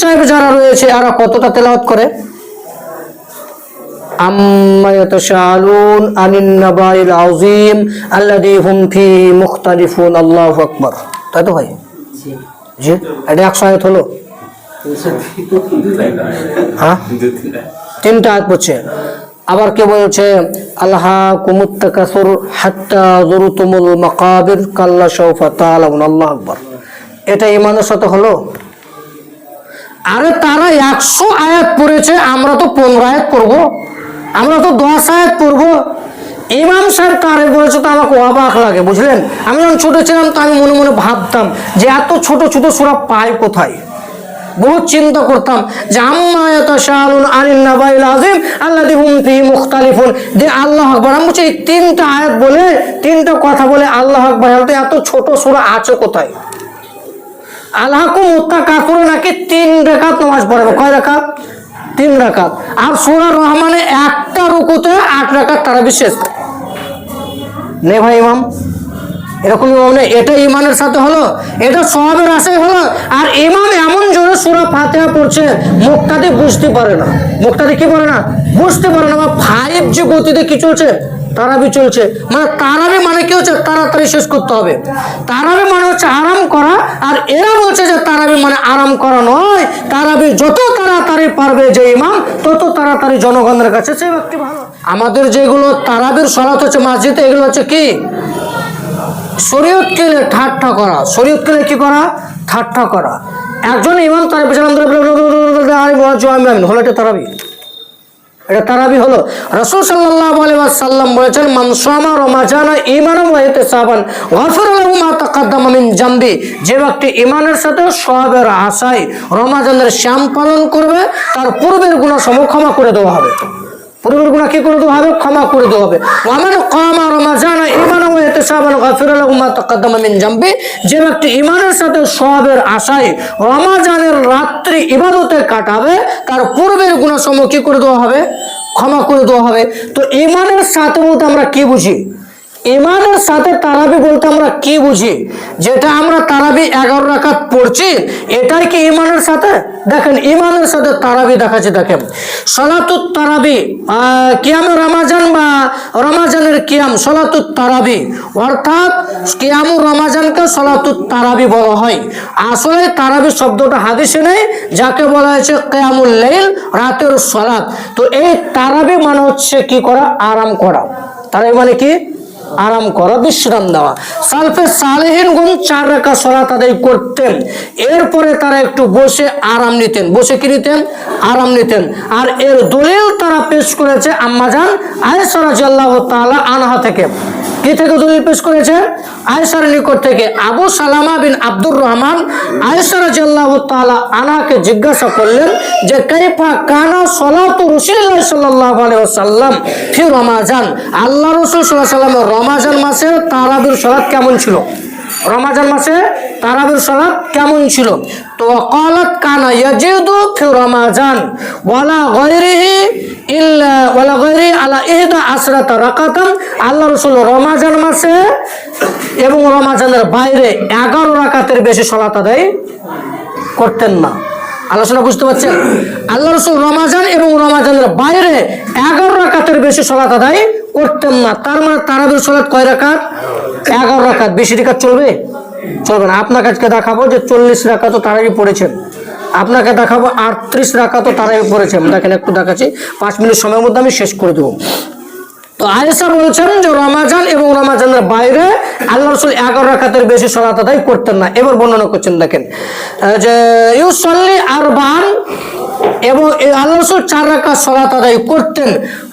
সাহেব যারা রয়েছে এরা কতটা তেলাওয়াত করে? আম্মা ইয়াতাশাআলুন আনিন নাবাইল আযীম আল্লাযী হুম ফি মুখতালিফুন। আল্লাহু আকবার। তাই তো ভাই? জি। এটা একশো আয়াত হলো? হ্যাঁ? তিনটা আয়াত পড়ছে। আবার কে বলছে আল্লাহ কুমুত্তাকাসুর হাত্তা জুরুতুমুল মাকাবির কাল্লা আল্লাহু আকবার। এটা ইমানের সাথে হলো? আরে তারা একশো আয়াত পড়েছে, আমরা তো পনেরো আয়াত পড়ব। আমরা তো দশ আয়াত পড়ব। ইমাম সাহেব তারে বলেছে, তো আমাকে অবাক লাগে, বুঝলেন? আমি যখন ছোটো ছিলাম, তো আমি মনে মনে ভাবতাম যে এত ছোট ছোট সুরা পায় কোথায়? বহুত চিন্তা করতাম যে, আম্মা আনিন নাবাইল আযীম আল্লাযী হুম ফিহি মুখতালিফুন। যে আল্লাহ আকবার। আমি বলছি, এই তিনটা আয়াত বলে, তিনটা কথা বলে আল্লাহ আকবার। এত ছোট সূরা আছে কোথায়? আল্লাহকু মুত্তা কাকুরে নাকি তিন রেখাত নামাজ পড়াবে? কয় রেখাত? তিন রেখাত। আর সুরা রহমানে একটা রুকুতে আট রেখাত তারা বিশেষ নে ভাই ইমাম, এরকম ইমাম নেই। এটা ইমানের সাথে হলো, এটা সবের আশায় হলো, আর ইমাম এমন জোরে সুরা ফাতেহা পড়ছে মুখটাতে বুঝতে পারে না। মুখটাতে কি পারে না? বুঝতে পারে না, বা ফাইভ জি গতিতে কি চলছে? তারাবি চলছে। মানে তারাবি মানে কি হচ্ছে? তাড়াতাড়ি শেষ করতে হবে। তারাবি মানে হচ্ছে আরাম করা, আর এরা বলছে যে তারাবি মানে আরাম করা নয়। তারাবি যত তাড়াতাড়ি পারবে যে ইমাম, তত তাড়াতাড়ি জনগণের কাছে সে ব্যক্তি ভালো। আমাদের যেগুলো তারাবির সলাত হচ্ছে মসজিদে, এগুলো হচ্ছে কি? শরীয়ত কেলে ঠাট্টা করা। শরীয়ত কেলে কি করা? ঠাট্টা করা। একজন ইমাম তার পেছনে হলো এটা তারাবি। এটা তারাবি হলো। রসুল সাল্লাহ সাল্লাম বলেছেন মানসামা রমাজানা ইমান ওয়াহিতে সাবান গফর মা তাকাদ্দামা মিন জামবি যে ব্যক্তি ইমানের সাথে সবের আশায় রমাজানের শ্যাম পালন করবে, তার পূর্বের গুণা সমক্ষমা করে দেওয়া হবে। পূর্বের গুণা কি করে দেওয়া হবে ক্ষমা করে দেওয়া হবে। আমার ক্ষমা রমা রমাজানা ইমান এতে সাবান গফর আলাহু মা তাকাদ্দামা মিন জামবি। যে ব্যক্তি ইমানের সাথে সবের আশায় রমাজানের রাত্রি ইবাদতে কাটাবে, তার পূর্বের গুণা সময় কি করে দেওয়া হবে? ক্ষমা করে দেওয়া হবে। তো ইমানের সাথে বলতে আমরা কি বুঝি? ইমানের সাথে তারাবি বলতে আমরা কি বুঝি? যেটা আমরা তারাবি এগারো রাখাত পড়ছি, এটাই কি ইমানের সাথে? দেখেন, ইমানের সাথে তারাবি দেখাচ্ছে, দেখেন। সলাতুত তারাবি কিয়ামে রমাজান বা রমাজানের কিয়াম সলাতুত তারাবি। অর্থাৎ কিয়ামু রমাজানকে সলাতুত তারাবি বলা হয়। আসলে তারাবি শব্দটা হাদিসে নেই, যাকে বলা হয়েছে কেয়ামুল লাইল, রাতের সলাত তো এই তারাবি মানে হচ্ছে কি করা? আরাম করা। তারাবি মানে কি? আরাম করা, বিশ্রাম দেওয়া সালফে সালেহীন গুণ চার রেখা সলাত আদায় করতেন। এরপরে তারা একটু বসে আরাম নিতেন। বসে কি নিতেন? আরাম নিতেন। আর এর দলিল তারা পেশ করেছে আম্মাজান আয়সরাজ আল্লাহ তাআলা আনহা থেকে। কি থেকে দলিল পেশ করেছে? আয়েশার নিকট থেকে আবু সালামা বিন আব্দুর রহমান। আয়েশা রাদিয়াল্লাহু তাআলা আনাকে জিজ্ঞাসা করলেন যে, কাইফা কানা সালাতু রাসূলুল্লাহ সাল্লাল্লাহু আলাইহি ফি রমাজান? আল্লাহ রাসূল সাল্লাল্লাহু আলাইহি রমাজান মাসে তারাবির সালাত কেমন ছিল? রমাজান মাসে তারাবির সালাত কেমন ছিল? তো কালাত কানা ইয়াজিদু ফি রমাজান। ওয়ালা গায়রিহি ইল্লা ওয়ালা গায়রি আলা ইহদা আসরাতা রাকাতান। আল্লাহ রাসূল রমাজান মাসে এবং রমাজানের বাইরে এগারো রাকাতের বেশি সালাত আদায় করতেন না। আলোচনা বুঝতে পারছেন? আল্লাহ রসুল রমাজান এবং রমাজানের বাইরে এগারো রাকাতের বেশি সলাত আদায় করতেন না। তার মানে তারাবির সলাত কয় রাকাত? এগারো রাকাত। বেশি রাকাত চলবে? চলবে না আপনাকে আজকে দেখাবো যে চল্লিশ রাকাত তারাবি পড়েছেন। আপনাকে দেখাবো আটত্রিশ রাখা তো তারাই পড়েছেন। দেখেন, একটু দেখাচ্ছি। পাঁচ মিনিট সময়ের মধ্যে আমি শেষ করে দেবো। তো আয়েশা বলছেন যে রমাজান এবং রমাজানের বাইরে আল্লাহ রসুল এগারো রাখাতের বেশি আদায় করতেন না। এবার বর্ণনা করছেন, দেখেন। যে ইউসল্লি আর বান এবং এই আল্লাহ চার রাখা সলাত আদায় করতেন।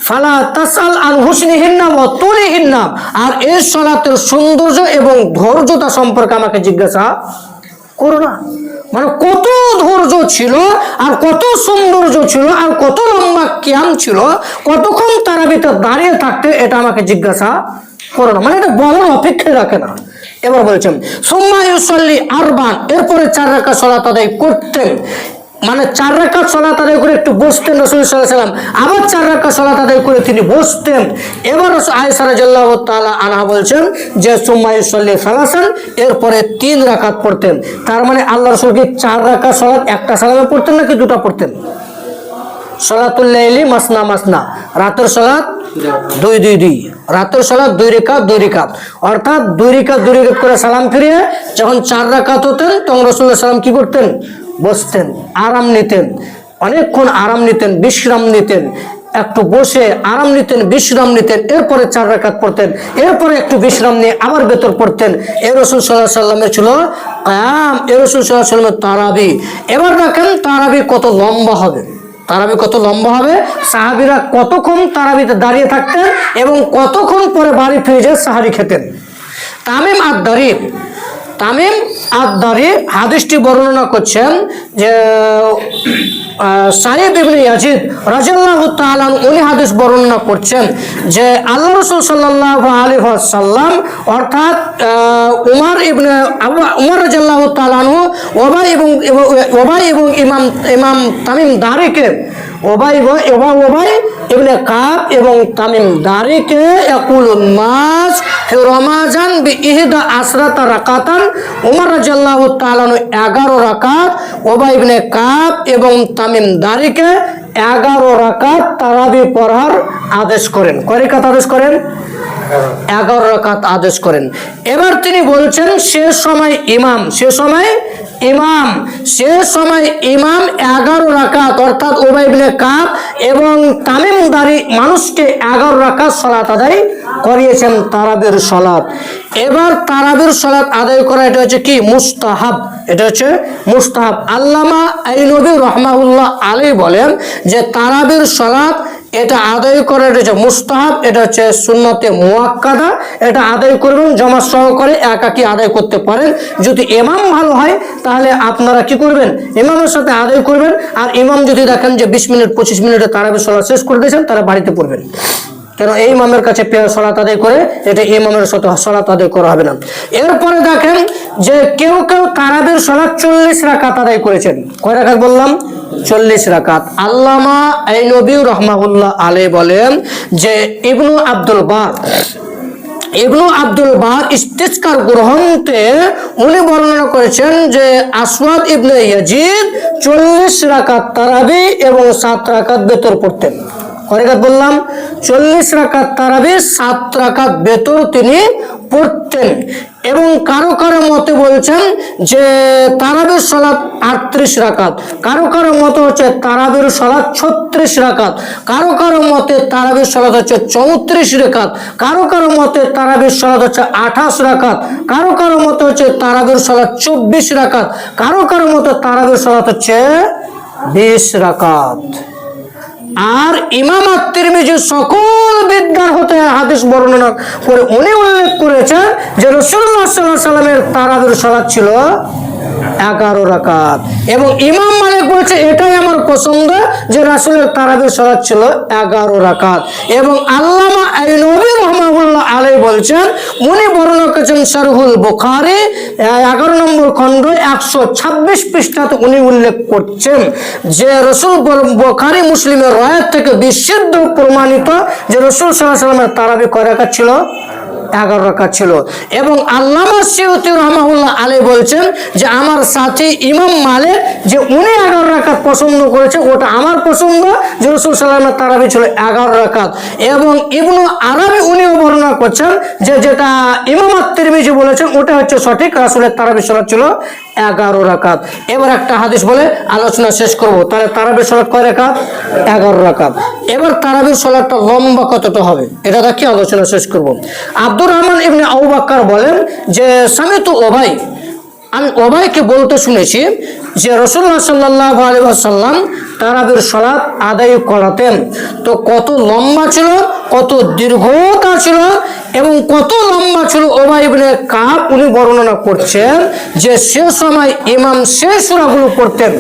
ফালা তাসাল আল হুসনি হিন্নাম ও তুলি হিন্নাম আর এই সলাতের সৌন্দর্য এবং ধৈর্যতা সম্পর্কে আমাকে জিজ্ঞাসা করো না। মানে কত ধৈর্য ছিল, আর কত সৌন্দর্য ছিল, আর কত লম্বা ক্যাম ছিল, কতক্ষণ তারা ভিতর দাঁড়িয়ে থাকতে এটা আমাকে জিজ্ঞাসা করো না। মানে এটা বলার অপেক্ষা রাখে না। এবার বলছেন, সোম্মা ইউসল্লি আরবান। এরপরে চার রাখা সলাত আদায় করতেন। মানে চার রাকাত সলাত আদায় করে একটু বসতেন রসুল সাল্লাম আবার চার রাকাত সলাত আদায় করে তিনি বসতেন। এবার আয়সা রাজাল্লাহ তাআলা আনহা বলছেন যে সুম্মাই সল্লি সালাসান এরপরে তিন রাকাত পড়তেন। তার মানে আল্লাহ রসুল কি চার রাকাত সলাত একটা সালামে পড়তেন নাকি দুটা পড়তেন? সলাতুল্লাইলি মাসনা মাসনা। রাতের সলাত দুই দুই দুই। রাতের সলাত দুই রেখাত দুই রেখাত। অর্থাৎ দুই রেখাত দুই রেখাত করে সালাম ফিরিয়ে যখন চার রাকাত হতেন, তখন রসুল্লাহ সাল্লাম কি করতেন? বসতেন, আরাম নিতেন, অনেকক্ষণ আরাম নিতেন, বিশ্রাম নিতেন, একটু বসে আরাম নিতেন, বিশ্রাম নিতেন, এরপরে চার রাকাত পড়তেন, এরপরে একটু বিশ্রাম নিয়ে আবার বেতর পড়তেন। এ রসুল সাল্লাহ সাল্লামের ছিল কায়াম এ রসুল সাল্লাহ সাল্লামের তারাবি। এবার দেখেন তারাবি কত লম্বা হবে। তারাবি কত লম্বা হবে? সাহাবিরা কতক্ষণ তারাবিতে দাঁড়িয়ে থাকতেন এবং কতক্ষণ পরে বাড়ি ফিরে যেয়ে সাহারি খেতেন? তামিম আদারি তামিম আদারি হাদিসটি বর্ণনা করছেন যে সাহেব ইবনে ইয়াজিদ রাজিয়াল্লাহু তাআলা উনি হাদিস বর্ণনা করছেন যে আল্লাহ রাসূল সাল্লাল্লাহু আলাইহি ওয়াসাল্লাম, অর্থাৎ উমর ইবনে উমর রাজিয়াল্লাহু তাআলা ওবাই এবং ওবাই এবং ইমাম ইমাম তামিম দারিকে, ওবাই এবং- ওবাই ইবনে কাব এবং তামিম দারিকে ইয়াকুলুন ফি রমাজান বি ইহদা আসরাতা রাকাতান উমর রাদিয়াল্লাহু তাআলা 11 রাকাত, ওবাই ইবনে কাব এবং তামিম দারিকে 11 রাকাত তারাবি পড়ার আদেশ করেন। কয় রাকাত আদেশ করেন? এগারো রাকাত আদেশ করেন। এবার তিনি বলছেন, সে সময় ইমাম, সে সময় ইমাম, সে সময় ইমাম এগারো রাকাত, অর্থাৎ ওবাইবনে কাপ এবং তামিমদারি মানুষকে এগারো রাকাত সলাত আদায় করিয়েছেন তারাবের সলাত। এবার তারাবের সলাত আদায় করা, এটা হচ্ছে কি? মুস্তাহাব। এটা হচ্ছে মুস্তাহাব। আল্লামা আইনবী রহমাউল্লাহ আলী বলেন যে তারাবের সলাত এটা আদায় করা, এটা হচ্ছে মুস্তাহাব, এটা হচ্ছে সুন্নতে মুয়াক্কাদা, এটা আদায় করবেন জমা সহকারে একাকি আদায় করতে পারেন। যদি ইমাম ভালো হয়, তাহলে আপনারা কি করবেন? ইমামের সাথে আদায় করবেন। আর ইমাম যদি দেখেন যে বিশ মিনিট, পঁচিশ মিনিটে তারাবি সলা শেষ করে দিয়েছেন, তারা বাড়িতে পড়বেন। কেন এই মামের কাছে সলাত আদায় করে, এটা ইমামের সাথে সলাত আদায় করা হবে না। এরপরে দেখেন যে কেউ কেউ তারাবির সলাত চল্লিশ রাকাত আদায় করেছেন। কয় রাকাত বললাম? চল্লিশ রাকাত। আল্লামা আইনবী রহমাউল্লাহ আলে বলেন যে ইবনু আব্দুল বার, ইবনু আব্দুল বার ইস্তেস্কার গ্রহণতে উনি বর্ণনা করেছেন যে আসওয়াদ ইবনে ইয়াজিদ চল্লিশ রাকাত তারাবি এবং সাত রাকাত বেতর পড়তেন। কয় রাকাত বললাম, চল্লিশ রাকাত তারাবি সাত রাকাত বেতর তিনি পড়তেন। এবং কারও কারও মতে বলছেন যে তারাবের সলাৎ আটত্রিশ রাকাত, কারও কারও মতে হচ্ছে তারাবের সলাৎ ছত্রিশ রাকাত, কারও কারও মতে তারাবের সলাৎ হচ্ছে চৌত্রিশ রেখাত কারও কারও মতে তারাবের সলাৎ হচ্ছে আঠাশ রাকাত, কারও কারও মতে হচ্ছে তারাবের সলাৎ চব্বিশ রাকাত, কারও কারও মতে তারাবের সলাৎ হচ্ছে বিশ রাকাত। আর ইমাম আত্মিরমিজি সকল বিদ্যার হতে হাদিস বর্ণনা করে উনি উল্লেখ করেছেন যে রসুল্লাহ সাল্লাহ সাল্লামের তারাদের সালাদ ছিল এগারো রাকাত। এবং ইমাম মালিক বলেছে, এটাই আমার পছন্দ যে রাসুলের তারাবের সলাৎ ছিল এগারো রাকাত। এবং আল্লামা আইনবী রহমাহুল্লাহ আলাই বলছেন, উনি বর্ণনা করেছেন শারহুল বুখারি এগারো নম্বর খণ্ড, একশো ছাব্বিশ পৃষ্ঠাতে উনি উল্লেখ করছেন যে রসুল বোখারি মুসলিমের রয়াত থেকে বিশুদ্ধ প্রমাণিত যে রসুল সাল্লাহ সাল্লামের তারাবি কয় রাকাত ছিল? এগারো রাকাত ছিল। এবং আল্লামা সিউতি রহমাউল্লাহ আলী বলছেন যে আমার সাথী ইমাম মালিক যে উনি এগারো রাকাত পছন্দ করেছে, ওটা আমার পছন্দ, যে রসুল সাল্লামের তারাবি ছিল এগারো রাকাত। এবং ইবনু আরবি উনিও বর্ণনা করছেন যে যেটা ইমাম তিরমিজি বলেছেন, ওটা হচ্ছে সঠিক, রাসুলের তারাবি সালাত ছিল এগারো রাকাত। এবার একটা হাদিস বলে, আলোচনা শেষ করব। তাহলে তারাবির সালাত কয় রাকাত? এগারো রাকাত। এবার তারাবির সলাটা লম্বা কতটা হবে? এটা দেখি আলোচনা শেষ করব। আব্দুর রহমান এমনি আউবাক্কার বাক্কার বলেন যে স্বামী তো ওভাই আমি ওবাইকে বলতে শুনেছি যে রসুল্লাহ সাল্লাহ আলী সাল্লাম তারাবির সলাৎ আদায় করাতেন। তো কত লম্বা ছিল, কত দীর্ঘতা ছিল এবং কত লম্বা ছিল ওবাইবনে কাপ উনি বর্ণনা করছেন যে সে সময় ইমাম সে সুরাগুলো পড়তেন।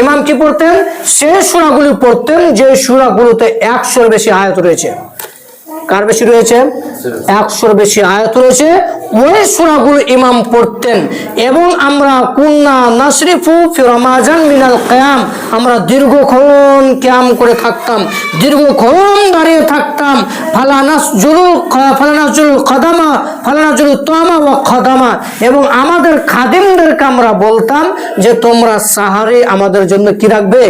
ইমাম কি পড়তেন? সে সুরাগুলি পড়তেন যে সুরাগুলোতে একশোর বেশি আয়ত রয়েছে। কার বেশি রয়েছে? একশোর বেশি আয়াত রয়েছে। ওই সুরাগুলো ইমাম পড়তেন। এবং আমরা কুন্না নাসরিফু ফি রমাজান মিনাল কিয়াম, আমরা দীর্ঘক্ষণ ক্যাম করে থাকতাম। দীর্ঘক্ষণ দাঁড়িয়ে থাকতাম। ফালানাস জুলুল ফালানাস জুলুল খদামা ফালানাস জুলুল তামা ও খদামা এবং আমাদের খাদিমদেরকে আমরা বলতাম যে, তোমরা সাহারি আমাদের জন্য কি রাখবে?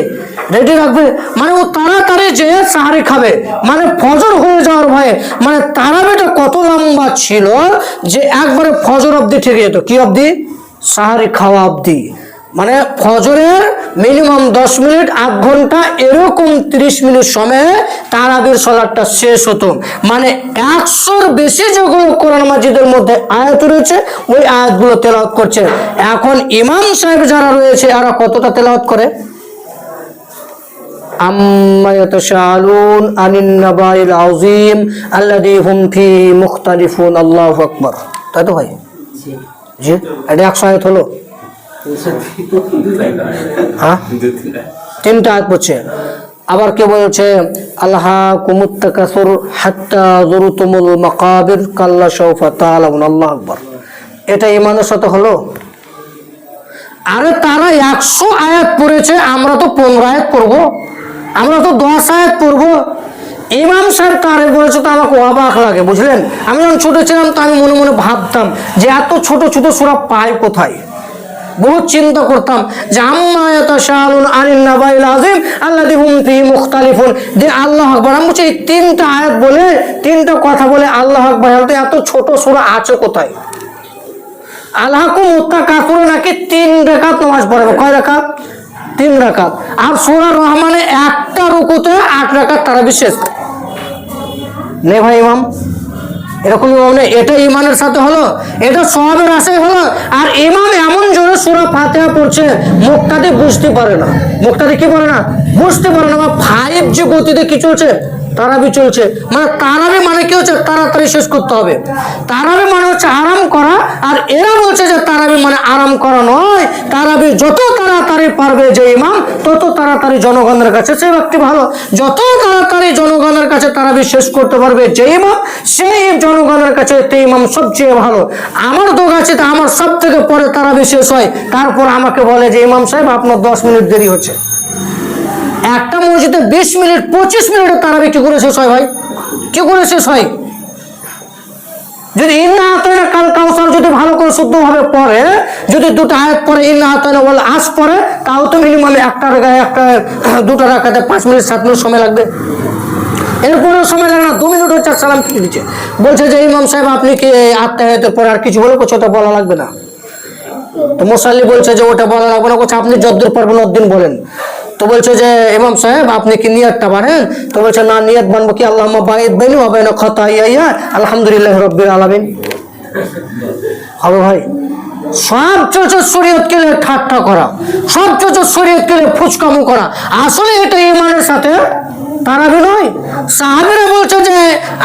রেডি রাখবে? মানে ও তাড়াতাড়ি যে সাহারি খাবে। মানে ফজর হয়ে যাওয়ার ভয়ে মানে তারাবিটা কত লম্বা ছিল যে একবারে ফজর অবধি ঠিক যেত? কি অবধি? সাহারি খাওয়া অবধি। মানে ফজরের মিনিমাম দশ মিনিট, আধ ঘণ্টা, এরকম তিরিশ মিনিট সময়ে তারাবির সলাটটা শেষ হতো। মানে একশোর বেশি যেগুলো কোরআন মাজিদের মধ্যে আয়াত রয়েছে, ওই আয়াতগুলো তেলাওয়াত করছে। এখন ইমাম সাহেব যারা রয়েছে, এরা কতটা তেলাওয়াত করে? তাই তো ভাই? জি। এটা একশো আয়াত হলো? হ্যাঁ? তিনটা আয়াত পড়ছে। আবার কে বলছে? আল্লাহ কুমুত্তাকাসুর হাত্তা জুরুতুমুল মাকাবির কাল্লা সৌফা তাআলামুন। আল্লাহ আকবার। এটা ইমানের সাথে হলো? আরে তারা একশো আয়াত পড়েছে আমরা তো পনেরো আয়াত পড়ব। আমরা তো দশ আয়াত পড়ব ইমাম সাহেব কারে বলেছে তো আমাকে অবাক লাগে, বুঝলেন? আমি যখন ছোট ছিলাম তো আমি মনে মনে ভাবতাম যে এত ছোট ছোট সুরা পায় কোথায়? বহুত চিন্তা করতাম যে আম্মা ইয়াতাশাআলুন আনিন নাবাইল আযীম আল্লাযী হুম ফীহি মুখতালিফুন। যে আল্লাহ আকবার। আমি বলছি, এই তিনটা আয়াত বলে, তিনটা কথা বলে আল্লাহ আকবার। এত ছোট সূরা আছে কোথায়? আল্লাহকু মুত্তা কাকুরে নাকি তিন রেখাত নামাজ পড়াবে কয় রেখাত? তিন রাকাত। আর সোনার রহমানে একটা রুকুতে আট রাকাত তারা বিশেষ নে ভাই ইমাম, এরকম ইমাম এটা ইমানের সাথে হলো, এটা সবের আশাই হলো, আর ইমাম এমন জোরে সুরা ফাতেহা পড়ছে মুখটাতে বুঝতে পারে না। মুখটাতে কি পারে না? বুঝতে পারে না, বা ফাইভ জি গতিতে কি চলছে? তারাবি চলছে। মানে তারাবি মানে কি হচ্ছে? তাড়াতাড়ি শেষ করতে হবে। তারাবি মানে হচ্ছে আরাম করা, আর এরা বলছে যে তারাবি মানে আরাম করা নয়। তারাবি যত তাড়াতাড়ি পারবে যে ইমাম, তত তাড়াতাড়ি জনগণের কাছে সে ব্যক্তি ভালো। যত তাড়াতাড়ি জনগণের কাছে তারাবি শেষ করতে পারবে যে ইমাম, সেই জনগণের কাছে তে ইমাম সবচেয়ে ভালো। আমার দোগাছিতে আমার সব থেকে পরে তারাবি শেষ হয়। তারপর আমাকে বলে যে, ইমাম সাহেব, আপনার দশ মিনিট দেরি হচ্ছে। একটা মসজিদে বিশ মিনিট, পঁচিশ মিনিটে তারাবি কি করে শেষ হয় ভাই? কি করে শেষ হয়? যদি ইন্না আতয়না কাল কাউসার যদি ভালো করে শুদ্ধভাবে পড়ে, যদি দুটো আয়াত পরে ইন্না আতয়না বলে আস পরে তাও তো মিনিমাম একটা রেখা একটা, দুটো রাখাতে পাঁচ মিনিট, সাত মিনিট সময় লাগবে। এরপরে সময় লাগে না, দু মিনিট হচ্ছে সালাম ফিরে দিচ্ছে। বলছে যে, ইমাম সাহেব, আপনি কি আত্মাহাতের পরে আর কিছু বলে কিছু ওটা বলা লাগবে না। তো মোসাল্লি বলছে যে, ওটা বলা লাগবে না। বলছে, আপনি যদ্দূর পারবেন অদ্দিন বলেন। তো বলছে যে, ইমাম সাহেব, আপনি কি নিয়তটা বাড়েন? তো বলছে, না, নিয়ত বানবো কি? আল্লাহ বাইদ বেনু হবে না খতা ইয়া আলহামদুলিল্লাহ রব্বির আলামিন। হবে ভাই সব শরীয়তকে কেলে ঠাট্টা করা সব শরীয়তকে কেলে ফুচকামো করা, আসলে এটা ইমানের সাথে তারাবি নয়। সাহাবিরা বলছে যে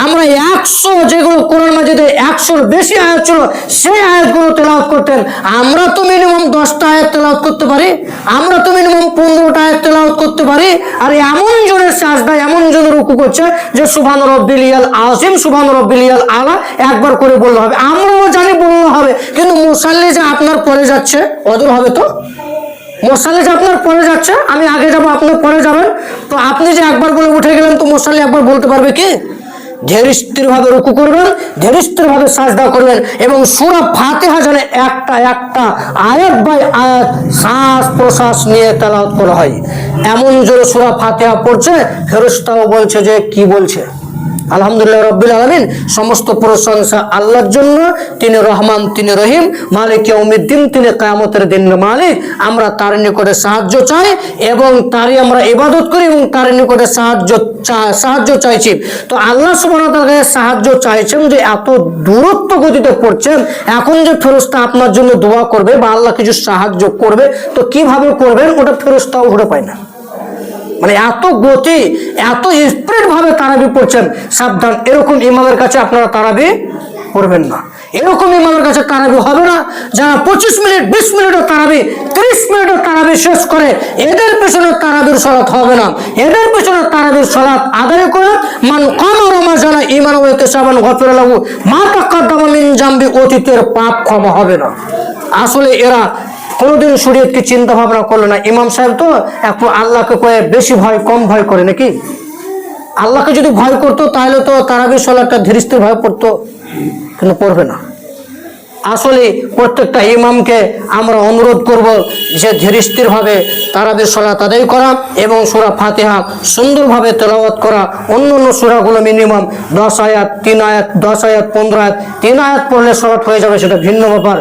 আমরা একশো যেগুলো কোরআন মাজিদে একশোর বেশি আয়াত ছিল, সেই আয়াতগুলো তেলাওয়াত করতেন। আমরা তো মিনিমাম দশটা আয়াত তেলাওয়াত করতে পারি, আমরা তো মিনিমাম পনেরোটা আয়াত তেলাওয়াত করতে পারি, আর এমন জনের সাজদা, এমন জনের রুকু করছে যে সুভান রব্বিলিয়াল আসিম সুভান রব্বিলিয়াল আলা একবার করে বললে হবে। আমরাও জানি বললে হবে, কিন্তু মুসাল্লি যে আপনার পরে যাচ্ছে, অদূর হবে তো? মশালে যে আপনার পরে যাচ্ছে, আমি আগে যাব আপনার পরে যাবেন। তো আপনি যে একবার বলে উঠে গেলেন, তো মশালে একবার বলতে পারবে কি? ধীর স্থিরভাবে রুকু করবেন ধীর স্থিরভাবে সাজদা করবেন এবং সুরা ফাতেহা যেন একটা একটা আয়াত বাই আয়াত শ্বাস প্রশ্বাস নিয়ে তেলাওয়াত করা হয়। এমন জোরে সুরা ফাতেহা পড়ছে ফেরস্তাও বলছে যে, কি বলছে? আলহামদুলিল্লাহ রব্বিল আলমিন, সমস্ত প্রশংসা আল্লাহর জন্য, তিনি রহমান, তিনি রহিম, মালিক উমিদ্দিন তিনি কায়ামতের দিন মালিক। আমরা তার নিকটে সাহায্য চাই এবং তারই আমরা ইবাদত করি এবং তার নিকটে সাহায্য সাহায্য চাইছি। তো আল্লাহ তাআলা সাহায্য চাইছেন যে এত দূরত্ব গতিতে পড়ছেন, এখন যে ফেরস্তা আপনার জন্য দোয়া করবে বা আল্লাহ কিছু সাহায্য করবে, তো কীভাবে করবেন? ওটা ফেরস্তাও ঘুরে পায় না। মানে এত গতি, এত স্পিড ভাবে তারাবি পড়ছেন, সাবধান। এরকম ইমামের কাছে আপনারা তারাবি পড়বেন না। এরকম ইমামের কাছে তারাবি হবে না, যারা পঁচিশ মিনিট, বিশ মিনিটও তারাবি, ত্রিশ মিনিটও তারাবি শেষ করে, এদের পেছনে তারাবির সলাৎ হবে না। এদের পেছনে তারাবির সলাৎ আদায় করে, মান কমা রমা জানা ইমান সাবান গফের লাগু মা টাক্কার দামা মিন জাম্বি, অতীতের পাপ ক্ষমা হবে না। আসলে এরা কোনোদিন শরীয়তকে চিন্তা ভাবনা করল না। ইমাম সাহেব তো একটু আল্লাহকে কয়ে বেশি ভয়, কম ভয় করে নাকি? আল্লাহকে যদি ভয় করতো, তাহলে তো তারাবি সলাটা ধীরস্থির ভয় পড়তো। কিন্তু পড়বে না। আসলে প্রত্যেকটা ইমামকে আমরা অনুরোধ করব যে ধীরস্থির ভাবে তারাবির সলাত আদায় করা এবং সুরা ফাতেহা সুন্দরভাবে তেলাওয়াত করা। অন্য অন্য সুরাগুলো মিনিমাম দশ আয়াত, তিন আয়াত, দশ আয়াত, পনেরো আয়াত, তিন আয়াত পড়লে সলাট হয়ে যাবে, সেটা ভিন্ন ব্যাপার।